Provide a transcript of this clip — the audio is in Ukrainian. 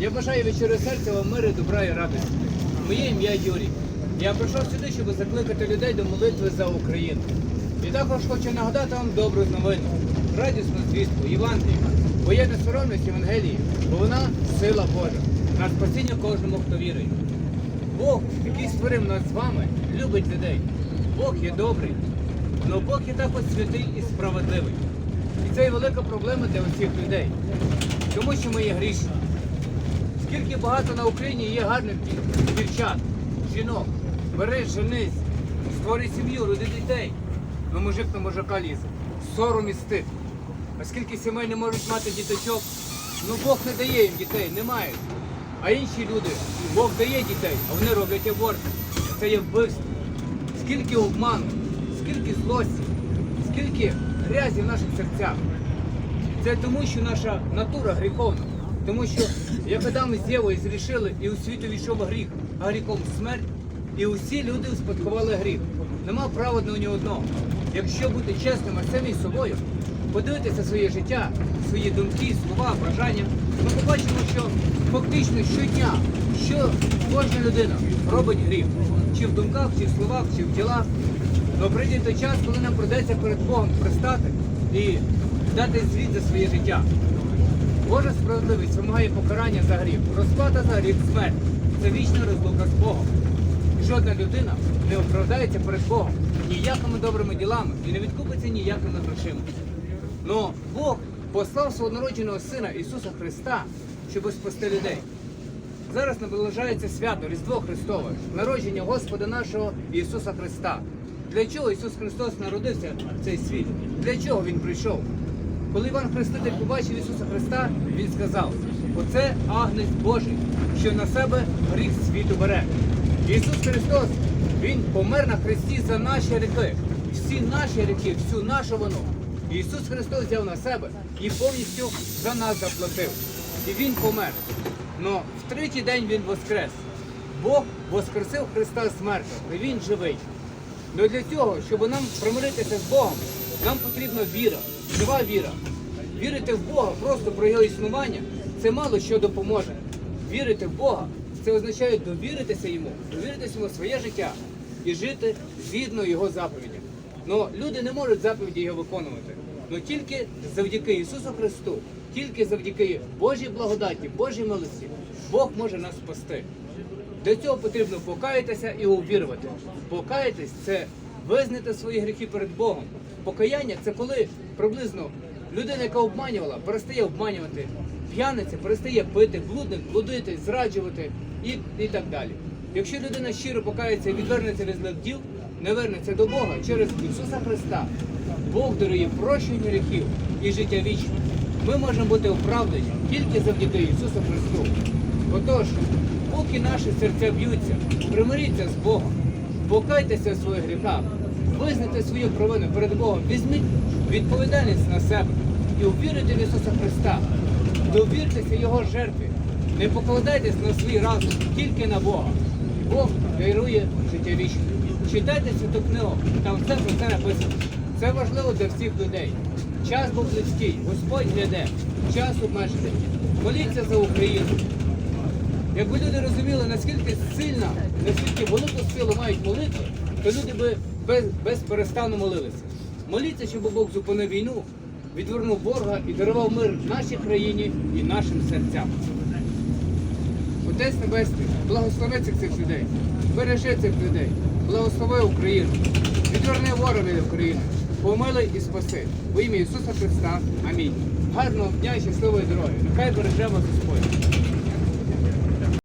Я бажаю від щирого серця вам миру, добра і радості. Моє ім'я Юрій. Я прийшов сюди, щоб закликати людей до молитви за Україну. І також хочу нагадати вам добру новину, радісну звістку, Євангелію. Бо я не соромлюсь Євангелії, бо вона сила Божа, на спасіння кожному, хто вірує. Бог, який створив нас з вами, любить людей. Бог є добрий, але Бог є також святий і справедливий. І це є велика проблема для усіх людей, тому що ми є грішні. Скільки багато на Україні є гарних дівчат, жінок, бери, женись, створюй сім'ю, роди дітей. Ну мужик на мужика лізе. Сором і стид. А скільки сімей не можуть мати діточок, ну Бог не дає їм дітей, немає. А інші люди, Бог дає дітей, а вони роблять аборти. Це є вбивство. Скільки обману, скільки злості, скільки грязі в наших серцях. Це тому, що наша натура гріховна. Тому що як Адам з Євою зрішили, і у світу війшов гріх, а гріхом смерть, і усі люди успадкували гріх. Нема праведного ні одного. Якщо бути чесними самі собою, подивитися своє життя, свої думки, слова, бажання, ми побачимо, що фактично щодня, що кожна людина робить гріх. Чи в думках, чи в словах, чи в тілах. Но прийде той час, коли нам придеться перед Богом пристати і дати звіт за своє життя. Божа справедливість вимагає покарання за гріх. Розплата за гріх смерть. Це вічна розлука з Богом. Жодна людина не оправдається перед Богом ніякими добрими ділами і не відкупиться ніякими грошима. Но Бог послав свого народженого Сина Ісуса Христа, щоб спасти людей. Зараз наближається свято Різдво Христове, народження Господа нашого Ісуса Христа. Для чого Ісус Христос народився в цей світ? Для чого Він прийшов? Коли Іван Хреститель побачив Ісуса Христа, Він сказав: Оце агнець Божий, що на себе гріх світу бере. Ісус Христос, Він помер на хресті за наші гріхи, всі наші гріхи, всю нашу вину. Ісус Христос взяв на себе і повністю за нас заплатив. І Він помер. Но в третій день він воскрес. Бог воскресив Христа з мертвих, і Він живий. Но для цього, щоб нам примиритися з Богом, нам потрібна віра, жива віра. Вірити в Бога просто про його існування це мало що допоможе. Вірити в Бога це означає довіритися йому, довіритися йому своє життя і жити згідно його заповідям. Но люди не можуть заповіді його виконувати. Но тільки завдяки Ісусу Христу, тільки завдяки Божій благодаті, Божій милості, Бог може нас спасти. Для цього потрібно покаятися і увірувати. Покаятись це визнати свої гріхи перед Богом. Покаяння це коли приблизно людина, яка обманювала, перестає обманювати, п'яниця перестає пити, блудник, блудити, зраджувати і, і так далі. Якщо людина щиро покається і відвернеться від злих діл, не вернеться до Бога через Ісуса Христа, Бог дарує прощення гріхів і життя вічне. Ми можемо бути оправдані тільки завдяки Ісусу Христу. Отож, поки наші серця б'ються, примиріться з Богом, покайтеся в своїх гріхах, визнайте свою провину перед Богом, візьміть відповідальність на себе і увіруйте в Ісуса Христа, довіртеся Його жертві, не покладайтесь на свій разум, тільки на Бога. Бог дарує життя вічне. Читайте святу книгу, там все про це написано. Це важливо для всіх людей. Час був близький, Господь гляде, час обмежений. Моліться за Україну. Якби люди розуміли, наскільки сильна, наскільки велику силу мають молитви, то люди би без, без молилися. Моліться, щоб Бог зупинив війну, відвернув ворога і дарував мир нашій країні і нашим серцям. Отець Небесний, благослови цих цих людей, бережи цих людей, благослови Україну, відверни ворога від України, помилуй і спаси. Во ім'я Ісуса Христа. Амінь. Гарного дня і щасливої дороги. Нехай береже вас Господь.